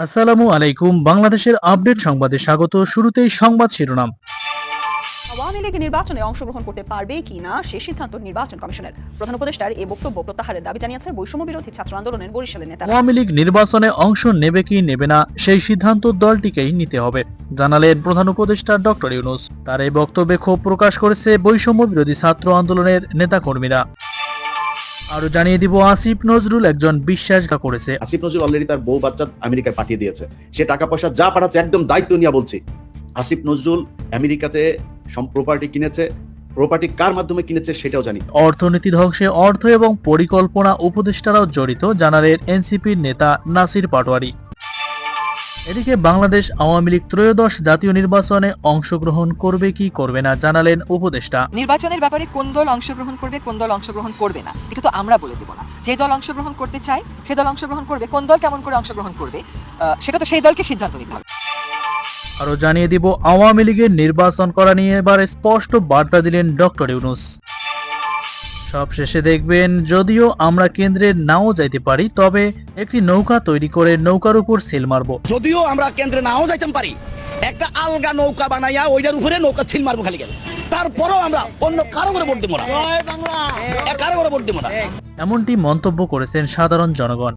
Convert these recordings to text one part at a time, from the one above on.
আসসালামু আলাইকুম। বাংলাদেশের আপডেট সংবাদে স্বাগত। শুরুতেই সংবাদ শিরোনাম। আওয়ামী লীগ নির্বাচনে অংশগ্রহণ করতে পারবে কি না সে সিদ্ধান্ত নির্বাচন কমিশনের। প্রধান উপদেষ্টার এই বক্তব্য প্রত্যাহারের দাবি জানিয়েছে বৈষম্য বিরোধী ছাত্র আন্দোলনের বরিশালের নেতা। আওয়ামী লীগ নির্বাচনে অংশ নেবে কি নেবে না সেই সিদ্ধান্ত দলটিকেই নিতে হবে জানালেন প্রধান উপদেষ্টা ডক্টর ইউনুস। তার এই বক্তব্যে ক্ষোভ প্রকাশ করেছে বৈষম্য বিরোধী ছাত্র আন্দোলনের নেতাকর্মীরা। আরও জানিয়ে দিব আসিফ নজরুল একজন বিশ্বাসঘা করেছে। আসিফ নজরুল অলরেডি তার বউ বাচ্চা আমেরিকায় পাঠিয়ে দিয়েছে। সে টাকা পয়সা যা পাঠাচ্ছে একদম দায়িত্ব নিয়ে বলছি। আসিফ নজরুল আমেরিকাতে প্রপার্টি কিনেছে। প্রপার্টি কার মাধ্যমে কিনেছে সেটাও জানি। অর্থনীতি ধ্বংসে অর্থ এবং পরিকল্পনা উপদেষ্টারাও জড়িত জানালেন এনসিপির নেতা নাসির পাটোয়ারি। এদিকে বাংলাদেশ আওয়ামী লীগ ত্রয়োদশ জাতীয় নির্বাচনে অংশগ্রহণ করবে কি করবে না জানালেন উপদেষ্টা। নির্বাচনের ব্যাপারে কোন দল অংশগ্রহণ করবে কোন দল অংশগ্রহণ করবে না এটা তো আমরা বলে দেবো না। যে দল অংশগ্রহণ করতে চায় সে দল অংশগ্রহণ করবে কোন দল কেমন করে অংশগ্রহণ করবে সেটা তো সেই দলকে সিদ্ধান্ত নিতে হবে। আরও জানিয়ে দিব আওয়ামী লীগের নির্বাচন করা নিয়ে এবার স্পষ্ট বার্তা দিলেন ডক্টর ইউনুস। সবশেষে দেখবেন যদিও আমরা কেন্দ্রে নাও যাইতে পারি তবে একটি নৌকা তৈরি করে নৌকার উপর সেল মারব। যদিও আমরা কেন্দ্রে নাও যাইতাম পারি একটা আলগা নৌকা বানাইয়া ওইটার উপরে নৌকা ছিল মারবো খালি গেল। তারপরেও আমরা অন্য কারও করে ভোট দিব না। কারও করে ভোট দিব না। এমনটি মন্তব্য করেছেন সাধারণ জনগণ।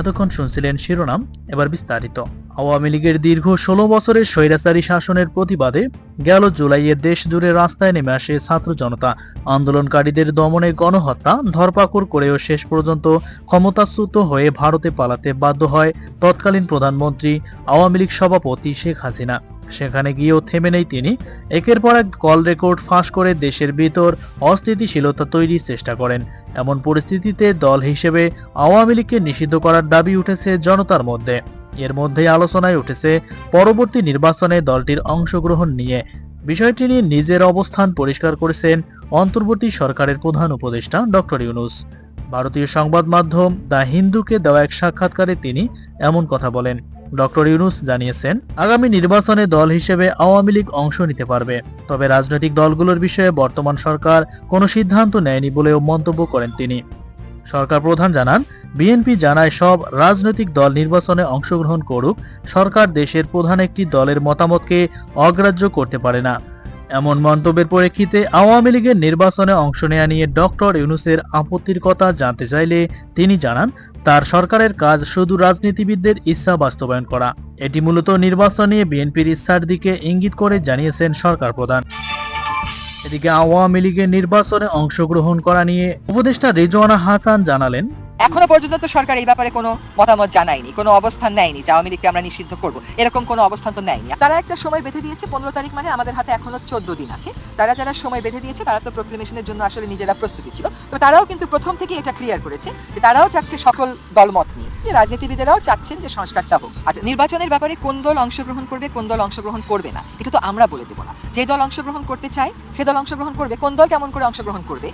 এতক্ষণ শুনছিলেন শিরোনাম এবার বিস্তারিত। আওয়ামী লীগের দীর্ঘ ষোলো বছরের স্বৈরাচারী শাসনের প্রতিবাদে গেল জুলাইয়ে দেশ জুড়ে রাস্তায় নেমে আসে ছাত্র জনতা। আন্দোলনকারীদের দমনে গণহত্যা, ধরপাকড় করেও শেষ পর্যন্ত ক্ষমতাচ্যুত হয়ে ভারতে পালাতে বাধ্য হয় তৎকালীন প্রধানমন্ত্রী আওয়ামী লীগ সভাপতি শেখ হাসিনা। সেখানে গিয়েও থেমে নেই তিনি। একের পর এক কল রেকর্ড ফাঁস করে দেশের ভিতর অস্থিতিশীলতা তৈরির চেষ্টা করেন। এমন পরিস্থিতিতে দল হিসেবে আওয়ামী লীগকে নিষিদ্ধ করার দাবি উঠেছে জনতার মধ্যে। এর মধ্যেই আলোচনায় উঠেছে পরবর্তী নির্বাচনে দলটির অংশগ্রহণ নিয়ে। বিষয়টি নিয়ে নিজের অবস্থান পরিষ্কার করেছেন অন্তর্বর্তী সরকারের প্রধান উপদেষ্টা ডক্টর ইউনুস। ভারতীয় সংবাদ মাধ্যম দ্য হিন্দুকে দেওয়া এক সাক্ষাৎকারে তিনি এমন কথা বলেন। ডক্টর ইউনুস জানিয়েছেন, আগামী নির্বাচনে দল হিসেবে আওয়ামী লীগ অংশ নিতে পারবে, তবে রাজনৈতিক দলগুলোর বিষয়ে বর্তমান সরকার কোনো সিদ্ধান্ত নেয়নি বলেও মন্তব্য করেন তিনি। সরকার প্রধান জানান বিএনপি জানায় সব রাজনৈতিক দল নির্বাচনে অংশগ্রহণ করুক, সরকার দেশের প্রধান একটি দলের মতামতকে অগ্রাহ্য করতে পারে না। এমন মন্তব্যের পরিপ্রেক্ষিতে আওয়ামী লীগের নির্বাচনে অংশ নেওয়া নিয়ে ডক্টর ইউনুসের আপত্তির কথা জানতে চাইলে তিনি জানান, তার সরকারের কাজ শুধু রাজনীতিবিদদের ইচ্ছা বাস্তবায়ন করা। এটি মূলত নির্বাচন নিয়ে বিএনপির ইচ্ছার দিকে ইঙ্গিত করে জানিয়েছেন সরকার প্রধান। এদিকে আওয়ামী লীগের নির্বাচনে অংশগ্রহণ করা নিয়ে উপদেষ্টা রেজওয়ানা হাসান জানালেন এখনও পর্যন্ত তো সরকার এই ব্যাপারে কোনো মতামত জানায়নি, কোনো অবস্থান নেয়নি, যে আওয়ামী লীগকে আমরা নিষিদ্ধ করব। এরকম কোনো অবস্থান তো নেয়নি। তারা একটা সময় বেঁধে দিয়েছে, পনেরো তারিখ মানে আমাদের হাতে এখনও চোদ্দ দিন আছে। তারা যারা সময় বেঁধে দিয়েছে, তারা তো প্রোক্লেমেশনের জন্য আসলে নিজেরা প্রস্তুতি ছিল। তো তারাও কিন্তু প্রথম থেকে এটা ক্লিয়ার করেছে যে তারাও চাচ্ছে সকল দলমত নিয়ে। যে রাজনীতিবিদেরাও চাচ্ছেন যে সংস্কারটা হোক। আচ্ছা নির্বাচনের ব্যাপারে কোন দল অংশগ্রহণ করবে, কোন দল অংশগ্রহণ করবে না, এটা তো আমরা বলে দেবো না। যে দল অংশগ্রহণ করতে চায়, সে দল অংশগ্রহণ করবে। কোন দল কেমন করে অংশগ্রহণ করবে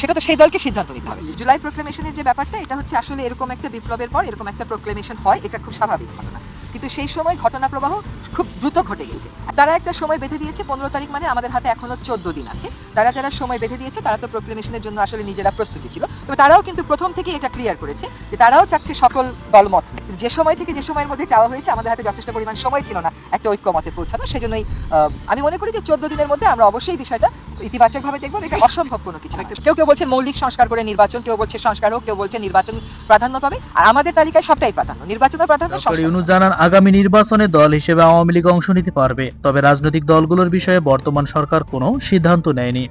সেটা তো সেই দলকে সিদ্ধান্ত নিতে হবে। জুলাই প্রোক্লেমেশনের যে ব্যাপারটা, এটা হচ্ছে আসলে এরকম একটা বিপ্লবের পর এরকম একটা প্রোক্লেমেশন হয়, এটা খুব স্বাভাবিক ঘটনা। কিন্তু সেই সময় ঘটনা প্রবাহ খুব দ্রুত ঘটে গেছে। তারা একটা সময় বেঁধে দিয়েছে, পনেরো তারিখ মানে আমাদের হাতে এখনও চোদ্দ দিন আছে। তারা যারা সময় বেঁধে দিয়েছে, তারা তো প্রোক্লেমেশনের জন্য আসলে নিজেরা প্রস্তুতি ছিল। তারাও কিন্তু প্রথম থেকে এটা ক্লিয়ার করেছে যে তারাও চাচ্ছে সকল দলমত যে সময় থেকে যে সময়ের মধ্যে চাওয়া হয়েছে আমাদের হাতে যথেষ্ট পরিমাণ সময় ছিল না একটা ঐক্যমতে পৌঁছানো। সেজন্যই আহ, আমি মনে করি যে চোদ্দ দিনের মধ্যে আমরা অবশ্যই বিষয়টা ইতিবাচকভাবে দেখব। এটা অসম্ভব কোনো কিছু। কেউ কেউ বলছেন মৌলিক সংস্কার করে নির্বাচন কেউ বলছে সংস্কার হোক কেউ বলছে নির্বাচন প্রাধান্য পাবে। আর আমাদের তালিকায় সবটাই প্রাধান্য। নির্বাচনের প্রাধান্য ইউনুস জানান আগামী নির্বাচনে দল হিসেবে আওয়ামী লীগ অংশ নিতে পারবে। তবে রাজনৈতিক দলগুলোর বিষয়ে বর্তমান সরকার কোনো সিদ্ধান্ত নেয়নি।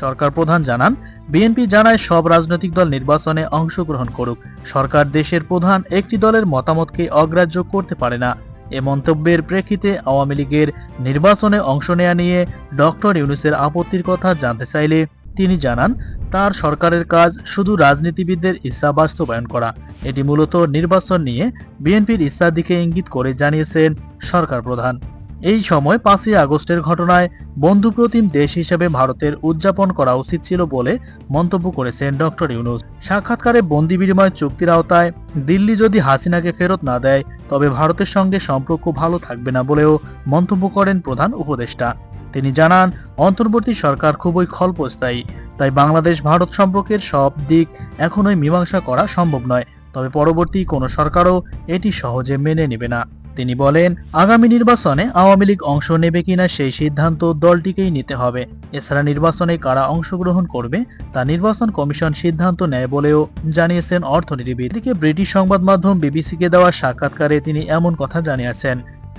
সরকার প্রধান জানান, বিএনপি জানায় সব রাজনৈতিক দল নির্বাচনে অংশগ্রহণ করুক। সরকার দেশের প্রধান একটি দলের মতামতকে অগ্রাহ্য করতে পারে না। এ মন্তব্যের প্রেক্ষিতে আওয়ামী লীগের নির্বাচনে অংশ নেয়া নিয়ে ডক্টর ইউনুসের আপত্তির কথা জানতে চাইলে তিনি জানান, তার সরকারের কাজ শুধু রাজনীতিবিদদের ইচ্ছা বাস্তবায়ন করা। এটি মূলত নির্বাচন নিয়ে বিএনপির ইচ্ছার দিকে ইঙ্গিত করে জানিয়েছেন সরকার প্রধান। এই সময় পাঁচই আগস্টের ঘটনায় বন্ধুপ্রতিম দেশ হিসেবে ভারতের উদযাপন করা উচিত ছিল বলে মন্তব্য করেছেন ডক্টর ইউনুস। সাক্ষাৎকারে বন্দি বিনিময় চুক্তির আওতায় দিল্লি যদি হাসিনাকে ফেরত না দেয়, তবে ভারতের সঙ্গে সম্পর্ক ভালো থাকবে না বলেও মন্তব্য করেন প্রধান উপদেষ্টা। তিনি জানান, অন্তর্বর্তী সরকার খুবই স্বল্পস্থায়ী তাই বাংলাদেশ ভারত সম্পর্কের সব দিক এখনোই মীমাংসা করা সম্ভব নয়। তবে পরবর্তী কোনো সরকারও এটি সহজে মেনে নেবে না। তিনি বলেন, আগামী নির্বাচনে আওয়ামী লীগ অংশ নেবে কিনা সেই সিদ্ধান্ত দলটিকেই নিতে হবে। এছাড়া নির্বাচনে কারা অংশগ্রহণ করবে তা নির্বাচন কমিশন সিদ্ধান্ত নেয় বলেও জানিয়েছেন অর্থনীতিবিদ। এদিকে ব্রিটিশ সংবাদ মাধ্যম বিবিসিকে দেওয়া সাক্ষাৎকারে তিনি এমন কথা জানিয়েছেন।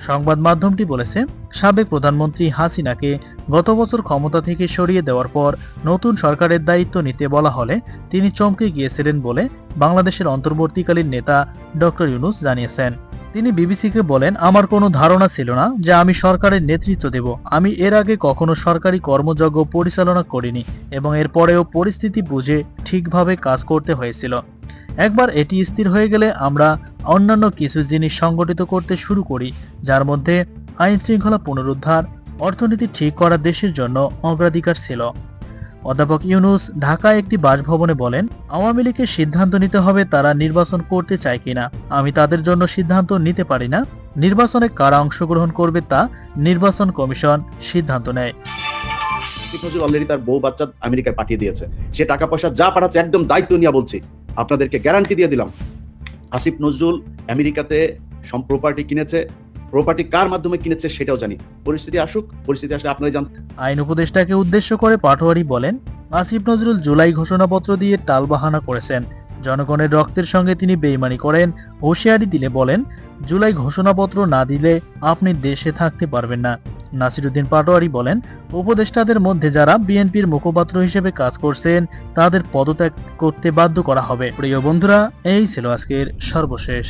সংবাদ মাধ্যমটি বলেছে, সাবেক প্রধানমন্ত্রী হাসিনাকে গত বছর ক্ষমতা থেকে সরিয়ে দেওয়ার পর নতুন সরকারের দায়িত্ব নিতে বলা হলে তিনি চমকে গিয়েছিলেন বলে বাংলাদেশের অন্তর্বর্তীকালীন নেতা ডক্টর ইউনুস জানিয়েছেন। তিনি বিবিসিকে বলেন, আমার কোনো ধারণা ছিল না যে আমি সরকারের নেতৃত্ব দেব। আমি এর আগে কখনো সরকারি কর্মযজ্ঞ পরিচালনা করিনি এবং এর পরেও পরিস্থিতি বুঝে ঠিকভাবে কাজ করতে হয়েছিল। একবার এটি স্থির হয়ে গেলে আমরা অন্যান্য কিছু জিনিস সংগঠিত করতে শুরু করি, যার মধ্যে আইন শৃঙ্খলা পুনরুদ্ধার, অর্থনীতি ঠিক করা দেশের জন্য অগ্রাধিকার ছিল। অধ্যাপক ইউনুস ঢাকায় একটি বাসভবনে বলেন, আওয়ামী লীগের সিদ্ধান্ত নিতে হবে তারা নির্বাচন করতে চায় কিনা। আমি তাদের জন্য সিদ্ধান্ত নিতে পারি না। নির্বাচনে কারা অংশগ্রহণ করবে তা নির্বাচন কমিশন সিদ্ধান্ত নেয়। নজরুল অলরেডি তার বউ বাচ্চা আমেরিকায় পাঠিয়ে দিয়েছে। সে টাকা পয়সা যা পাঠাচ্ছে একদম দায়িত্ব নিয়ে বলছি। আপনাদেরকে গ্যারান্টি দিয়ে দিলাম। আসিফ নজরুল আমেরিকাতে সব প্রপার্টি কিনেছে প্রপার্টি কার মাধ্যমে কিনেছে সেটাও জানি। পরিস্থিতি আসুক, পরিস্থিতি আসলে জান আইন উপদেষ্টাকে উদ্দেশ্য করে পাটোয়ারি বলেন, আসিফ নজরুল জুলাই ঘোষণাপত্র দিয়ে টালবাহানা করেছেন। জনগণের রক্তের সঙ্গে তিনি বেইমানি করেন, হুঁশিয়ারি দিলে বলেন, জুলাই ঘোষণাপত্র না দিলে আপনি দেশে থাকতে পারবেন না। নাসিরুদ্দিন পাটোয়ারি বলেন, উপদেষ্টাদের মধ্যে যারা বিএনপির মুখপাত্র হিসেবে কাজ করছেন, তাদের পদত্যাগ করতে বাধ্য করা হবে। প্রিয় বন্ধুরা, এই ছিল আজকের সর্বশেষ।